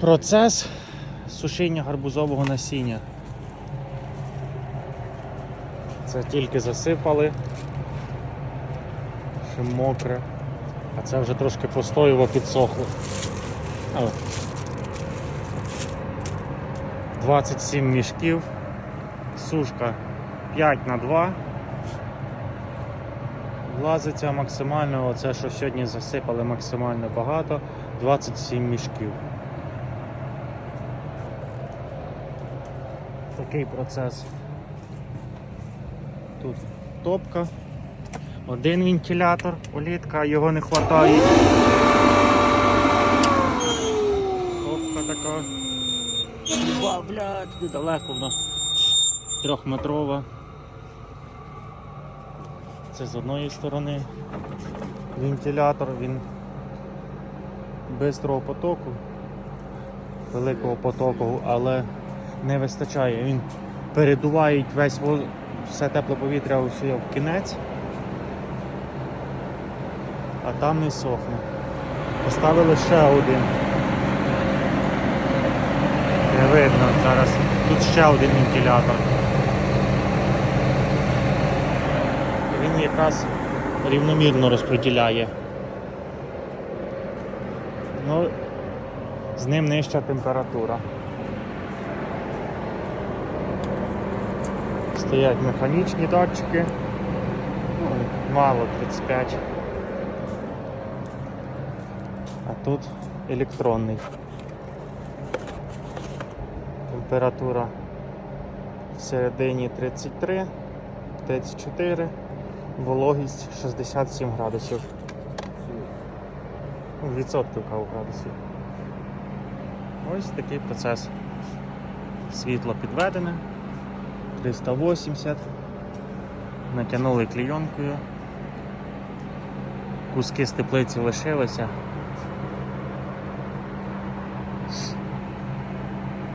Процес сушіння гарбузового насіння. Це тільки засипали, ще мокре, а це вже трошки постояло, підсохло. 27 мішків, сушка 5 на 2. Влазиться максимально, оце що сьогодні засипали максимально багато, 27 мішків. Такий процес. Тут топка, один вентилятор, олітка, його не вистачає. Топка така. Ба, блядь, недалеко в нас трьохметрова. Це з одної сторони вентилятор, він бистрого потоку, великого потоку, але не вистачає. Він передуває весь все тепле повітря усі в кінець, а там не сохне. Поставили ще один. Не видно зараз. Тут ще один вентилятор. Він якраз рівномірно розподіляє. Ну, з ним нижча температура. Стоять механічні датчики. Ну, мало 35. А тут електронний. Температура всередині 33, 34, вологість 67 градусів. Ну, Відсотків кав градусів. Ось такий процес. Світло підведене. 380. Натягнули клійонкою. Куски з теплиці лишилися.